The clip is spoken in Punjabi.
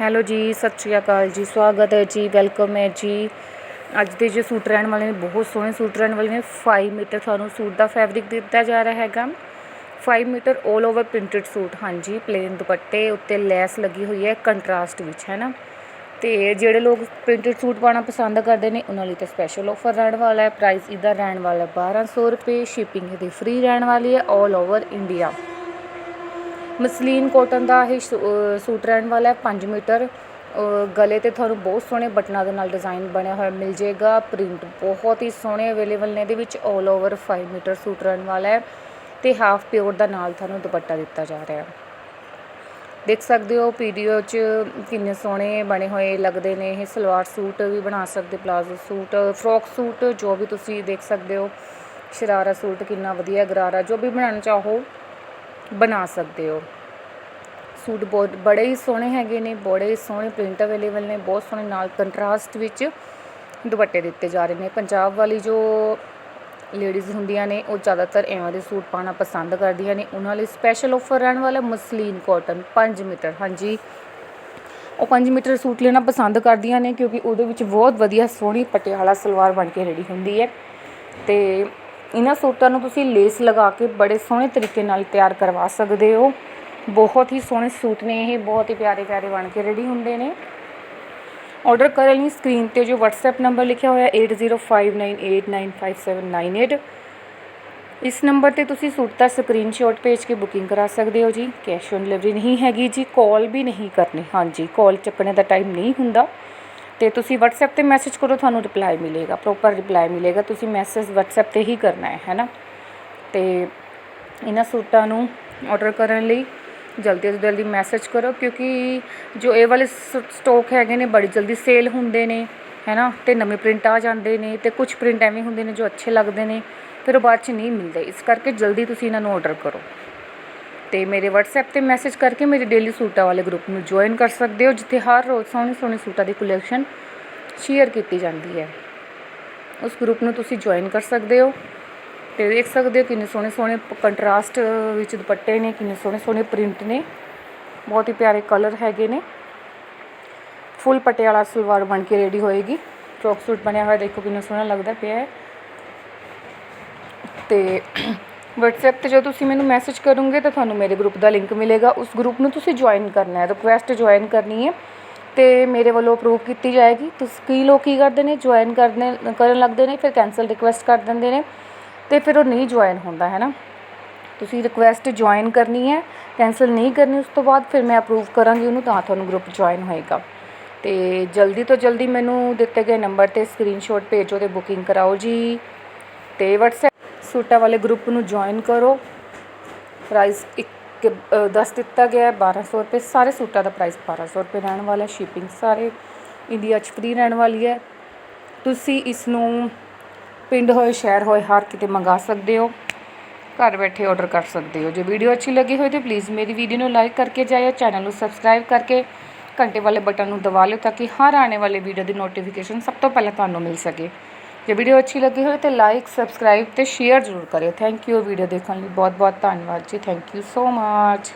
ਹੈਲੋ ਜੀ, ਸਤਿ ਸ਼੍ਰੀ ਅਕਾਲ ਜੀ, ਸਵਾਗਤ ਹੈ ਜੀ, ਵੈਲਕਮ ਹੈ ਜੀ। ਅੱਜ ਦੇ ਜੋ ਸੂਟ ਰਹਿਣ ਵਾਲੇ ਨੇ, ਬਹੁਤ ਸੋਹਣੇ ਸੂਟ ਰਹਿਣ ਵਾਲੇ ਨੇ। 5 ਮੀਟਰ ਤੁਹਾਨੂੰ ਸੂਟ ਦਾ ਫੈਬਰਿਕ ਦਿੱਤਾ ਜਾ ਰਿਹਾ ਹੈਗਾ। 5 ਮੀਟਰ 올 ਓਵਰ ਪ੍ਰਿੰਟਡ ਸੂਟ, ਹਾਂਜੀ ਪਲੇਨ ਦੁਪੱਟੇ ਉੱਤੇ ਲੈਸ ਲੱਗੀ ਹੋਈ ਹੈ ਕੰਟਰਾਸਟ ਵਿੱਚ, ਹੈ ਨਾ। ਤੇ ਜਿਹੜੇ ਲੋਕ ਪ੍ਰਿੰਟਡ ਸੂਟ ਪਾਉਣਾ ਪਸੰਦ ਕਰਦੇ ਨੇ, ਉਹਨਾਂ ਲਈ ਤਾਂ ਸਪੈਸ਼ਲ ਆਫਰ ਰਹਿਣ ਵਾਲਾ ਹੈ। ਪ੍ਰਾਈਸ ਇਹਦਾ ਰਹਿਣ ਵਾਲਾ 1200 ਰੁਪਏ ਸ਼ਿਪਿੰਗ ਇਹਦੀ ਫ੍ਰੀ ਰਹਿਣ ਵਾਲੀ ਹੈ 올 ਓਵਰ ਇੰਡੀਆ ਮਸਲੀਨ ਕੋਟਨ ਦਾ ਇਹ ਸੂ- ਸੂਟ ਰਹਿਣ ਵਾਲਾ ਹੈ 5 ਮੀਟਰ। ਗਲੇ ਤੇ ਤੁਹਾਨੂੰ ਬਹੁਤ ਸੋਹਣੇ ਬਟਨਾਂ ਦੇ ਨਾਲ ਡਿਜ਼ਾਈਨ ਬਣਿਆ ਹੋਇਆ ਮਿਲ ਜਾਏਗਾ। ਪ੍ਰਿੰਟ ਬਹੁਤ ਹੀ ਸੋਹਣੇ ਅਵੇਲੇਬਲ ਨੇ, ਇਹਦੇ ਵਿੱਚ 올 ਓਵਰ 5 ਮੀਟਰ ਸੂਟ ਰਹਿਣ ਵਾਲਾ ਹੈ ਤੇ ਹਾਫ ਪਿਓਰ ਦਾ ਨਾਲ ਤੁਹਾਨੂੰ ਦੁਪੱਟਾ ਦਿੱਤਾ ਜਾ ਰਿਹਾ ਹੈ। ਦੇਖ ਸਕਦੇ ਹੋ ਪੀਡੀਓ 'ਚ ਕਿੰਨੇ ਸੋਹਣੇ ਬਣੇ ਹੋਏ ਲੱਗਦੇ ਨੇ। ਇਹ ਸਲਵਾਰ ਸੂਟ ਵੀ ਬਣਾ ਸਕਦੇ, ਪਲਾਜ਼ੋ ਸੂਟ ਫਰੋਕ ਸੂਟ, ਜੋ ਵੀ ਤੁਸੀਂ ਦੇਖ ਸਕਦੇ ਹੋ। ਸ਼ਰਾਰਾ ਸੂਟ ਕਿੰਨਾ ਵਧੀਆ, ਗਰਾਰਾ, ਜੋ ਵੀ ਬਣਾਉਣਾ ਚਾਹੋ ਬਣਾ ਸਕਦੇ ਹੋ। ਸੂਟ ਬਹੁਤ ਬੜੇ ਹੀ ਸੋਹਣੇ ਹੈਗੇ ਨੇ, ਬੜੇ ਹੀ ਸੋਹਣੇ ਪ੍ਰਿੰਟ ਅਵੇਲੇਬਲ ਨੇ, ਬਹੁਤ ਸੋਹਣੇ ਨਾਲ ਕੰਟਰਾਸਟ ਵਿੱਚ ਦੁਪੱਟੇ ਦਿੱਤੇ ਜਾ ਰਹੇ ਨੇ। ਪੰਜਾਬ ਵਾਲੀ ਜੋ ਲੇਡੀਜ਼ ਹੁੰਦੀਆਂ ਨੇ, ਉਹ ਜ਼ਿਆਦਾਤਰ ਐਵੇਂ ਦੇ ਸੂਟ ਪਾਉਣਾ ਪਸੰਦ ਕਰਦੀਆਂ ਨੇ। ਉਹਨਾਂ ਲਈ ਸਪੈਸ਼ਲ ਆਫਰ ਰਹਿਣ ਵਾਲਾ ਮਸਲੀਨ ਕਾਟਨ 5 ਮੀਟਰ। ਹਾਂਜੀ, ਉਹ 5 ਮੀਟਰ ਸੂਟ ਲੈਣਾ ਪਸੰਦ ਕਰਦੀਆਂ ਨੇ ਕਿਉਂਕਿ ਉਹਦੇ ਵਿੱਚ ਬਹੁਤ ਵਧੀਆ ਸੋਹਣੀ ਪਟਿਆਲਾ ਸਲਵਾਰ ਬਣ ਕੇ ਰੈਡੀ ਹੁੰਦੀ ਹੈ। ਤੇ ਇਹਨਾਂ ਸੂਟਾਂ ਨੂੰ ਤੁਸੀਂ ਲੇਸ ਲਗਾ ਕੇ ਬੜੇ ਸੋਹਣੇ ਤਰੀਕੇ ਨਾਲ ਤਿਆਰ ਕਰਵਾ ਸਕਦੇ ਹੋ। ਬਹੁਤ ਹੀ ਸੋਹਣੇ ਸੂਟ ਨੇ ਇਹ, ਬਹੁਤ ਹੀ ਪਿਆਰੇ ਪਿਆਰੇ ਬਣ ਕੇ ਰੈਡੀ ਹੁੰਦੇ ਨੇ। ਆਰਡਰ ਕਰਨ ਲਈ ਸਕਰੀਨ ਤੇ ਜੋ WhatsApp ਨੰਬਰ ਲਿਖਿਆ ਹੋਇਆ 8059895798 ਇਸ ਨੰਬਰ ਤੇ ਤੁਸੀਂ ਸੂਟ ਦਾ ਸਕਰੀਨਸ਼ਾਟ ਭੇਜ ਕੇ ਬੁਕਿੰਗ ਕਰਾ ਸਕਦੇ ਹੋ ਜੀ। ਕੈਸ਼ ਔਨ ਡਿਲੀਵਰੀ ਨਹੀਂ ਹੈਗੀ ਜੀ ਕਾਲ ਵੀ ਨਹੀਂ ਕਰਨੀ। ਹਾਂਜੀ ਕਾਲ ਚੱਕਣੇ ਦਾ ਟਾਈਮ ਨਹੀਂ ਹੁੰਦਾ। ਤੇ ਤੁਸੀਂ WhatsApp ਤੇ ਮੈਸੇਜ ਕਰੋ, ਤੁਹਾਨੂੰ ਰਿਪਲਾਈ ਮਿਲੇਗਾ। ਪ੍ਰੋਪਰ ਰਿਪਲਾਈ ਮਿਲੇਗਾ। ਤੁਸੀਂ ਮੈਸੇਜ WhatsApp ਤੇ ਹੀ ਕਰਨਾ ਹੈ ਹੈ ਨਾ? ਤੇ ਇਹਨਾਂ ਸੂਟਾਂ ਨੂੰ ਆਰਡਰ ਕਰਨ ਲਈ ਜਲਦੀ ਤੋਂ ਜਲਦੀ ਮੈਸੇਜ ਕਰੋ, ਕਿਉਂਕਿ ਜੋ ਇਹ ਵਾਲੇ ਸਟੋਕ ਹੈਗੇ ਨੇ, ਬੜੀ ਜਲਦੀ ਸੇਲ ਹੁੰਦੇ ਨੇ ਹੈ ਨਾ ਅਤੇ ਨਵੇਂ ਪ੍ਰਿੰਟ ਆ ਜਾਂਦੇ ਨੇ ਅਤੇ ਕੁਝ ਪ੍ਰਿੰਟ ਐਵੇਂ ਹੁੰਦੇ ਨੇ ਜੋ ਅੱਛੇ ਲੱਗਦੇ ਨੇ, ਫਿਰ ਉਹ ਬਾਅਦ ਚ ਨਹੀਂ ਮਿਲਦੇ। ਇਸ ਕਰਕੇ ਜਲਦੀ ਤੁਸੀਂ ਇਹਨਾਂ ਨੂੰ ਆਰਡਰ ਕਰੋ। ਅਤੇ ਮੇਰੇ WhatsApp ਤੇ ਮੈਸੇਜ ਕਰਕੇ ਮੇਰੇ ਡੇਲੀ ਸੂਟਾਂ ਵਾਲੇ ਗਰੁੱਪ ਨੂੰ ਜੁਆਇਨ ਕਰ ਸਕਦੇ ਹੋ, ਜਿੱਥੇ ਹਰ ਰੋਜ਼ ਸੋਹਣੇ ਸੋਹਣੇ ਸੂਟਾਂ ਦੀ ਕਲੈਕਸ਼ਨ ਸ਼ੇਅਰ ਕੀਤੀ ਜਾਂਦੀ ਹੈ। ਉਸ ਗਰੁੱਪ ਨੂੰ ਤੁਸੀਂ ਜੁਆਇਨ ਕਰ ਸਕਦੇ ਹੋ। ਤੇ ਦੇਖ ਸਕਦੇ ਹੋ ਕਿੰਨੇ ਸੋਹਣੇ ਸੋਹਣੇ ਕੰਟਰਾਸਟ ਵਿੱਚ ਦੁਪੱਟੇ ਨੇ, ਕਿੰਨੇ ਸੋਹਣੇ ਸੋਹਣੇ ਪ੍ਰਿੰਟ ਨੇ। ਬਹੁਤ ਹੀ ਪਿਆਰੇ ਕਲਰ ਹੈਗੇ ਨੇ। ਫੁੱਲ ਪਟਿਆਲਾ ਸਲਵਾਰ ਬਣ ਕੇ ਰੈਡੀ ਹੋਏਗੀ। ਫਰੋਕ ਸੂਟ ਬਣਿਆ ਹੋਇਆ, ਦੇਖੋ ਕਿੰਨਾ ਸੋਹਣਾ ਲੱਗਦਾ ਪਿਆ ਹੈ। ਤੇ WhatsApp ਤੇ ਜਦੋਂ ਤੁਸੀਂ ਮੈਨੂੰ ਮੈਸੇਜ ਕਰੋਗੇ, ਤਾਂ ਤੁਹਾਨੂੰ ਮੇਰੇ ਗਰੁੱਪ ਦਾ ਲਿੰਕ ਮਿਲੇਗਾ। ਉਸ ਗਰੁੱਪ ਨੂੰ ਤੁਸੀਂ ਜੁਆਇਨ ਕਰਨਾ ਹੈ। ਰਿਕੁਐਸਟ ਜੁਆਇਨ ਕਰਨੀ ਹੈ। ਤੇ ਮੇਰੇ ਵੱਲੋਂ ਅਪਰੂਵ ਕੀਤੀ ਜਾਏਗੀ। ਤੁਸੀਂ ਕਈ ਲੋਕ ਕੀ ਕਰਦੇ ਨੇ? ਜੁਆਇਨ ਕਰਨੇ, ਕਰਨ ਲੱਗਦੇ ਨੇ, ਫਿਰ ਕੈਨਸਲ ਰਿਕੁਐਸਟ ਕਰ ਦਿੰਦੇ ਨੇ। ਤੇ ਫਿਰ ਉਹ ਨਹੀਂ ਜੁਆਇਨ ਹੁੰਦਾ ਹੈ ਨਾ? ਤੁਸੀਂ ਰਿਕੁਐਸਟ ਜੁਆਇਨ ਕਰਨੀ ਹੈ ਕੈਨਸਲ ਨਹੀਂ ਕਰਨੀ ਉਸ ਤੋਂ ਬਾਅਦ ਫਿਰ ਮੈਂ ਅਪਰੂਵ ਕਰਾਂਗੀ ਉਹਨੂੰ ਤਾਂ ਤੁਹਾਨੂੰ ਗਰੁੱਪ ਜੁਆਇਨ ਹੋਏਗਾ। ਤੇ ਜਲਦੀ ਤੋਂ ਜਲਦੀ ਮੈਨੂੰ ਦਿੱਤੇ ਗਏ ਨੰਬਰ ਤੇ ਸਕਰੀਨਸ਼ਾਟ ਭੇਜੋ ਤੇ ਬੁਕਿੰਗ ਕਰਾਓ ਜੀ। ਤੇ WhatsApp ਸੂਟਾਂ ਵਾਲੇ ਗਰੁੱਪ ਨੂੰ ਜੁਆਇਨ ਕਰੋ। ਪ੍ਰਾਈਸ ਇੱਕ ਅ, ਦੱਸ ਦਿੱਤਾ ਗਿਆ ਹੈ 1200 ਰੁਪਏ। ਸਾਰੇ ਸੂਟਾਂ ਦਾ ਪ੍ਰਾਈਸ 1200 ਰੁਪਏ ਰਹਿਣ ਵਾਲਾ ਸ਼ਿਪਿੰਗ ਸਾਰੇ। ਇੰਡੀਆ 'ਚ ਫ੍ਰੀ ਰਹਿਣ ਵਾਲੀ ਹੈ। ਤੁਸੀਂ ਇਸ ਨੂੰ ਪਿੰਡ ਹੋਏ, ਸ਼ਹਿਰ ਹੋਏ, ਹਰ ਕਿਤੇ ਮੰਗਾ ਸਕਦੇ ਹੋ। ਘਰ ਬੈਠੇ ਆਰਡਰ ਕਰ ਸਕਦੇ ਹੋ। ਜੇ ਵੀਡੀਓ ਅੱਛੀ ਲੱਗੀ ਹੋਵੇ ਤਾਂ ਪਲੀਜ਼ ਮੇਰੀ ਵੀਡੀਓ ਨੂੰ ਲਾਈਕ ਕਰਕੇ ਜਾਇਓ ਚੈਨਲ ਨੂੰ ਸਬਸਕ੍ਰਾਈਬ ਕਰਕੇ ਘੰਟੇ ਵਾਲੇ ਬਟਨ ਨੂੰ ਦਬਾ ਲਿਓ ਤਾਂ ਕਿ ਹਰ ਆਉਣੇ ਵਾਲੇ ਵੀਡੀਓ ਦੀ ਨੋਟੀਫਿਕੇਸ਼ਨ ਸਭ ਤੋਂ ਪਹਿਲਾਂ ਤੁਹਾਨੂੰ ਮਿਲ ਸਕੇ। ਜੇ ਵੀਡੀਓ ਅੱਛੀ ਲੱਗੀ ਹੋਵੇ ਤਾਂ ਲਾਈਕ ਸਬਸਕ੍ਰਾਈਬ ਤੇ ਸ਼ੇਅਰ ਜ਼ਰੂਰ ਕਰਿਓ। ਥੈਂਕ ਯੂ ਵੀਡੀਓ ਦੇਖਣ ਲਈ। ਬਹੁਤ ਬਹੁਤ ਧੰਨਵਾਦ ਜੀ। Thank you so much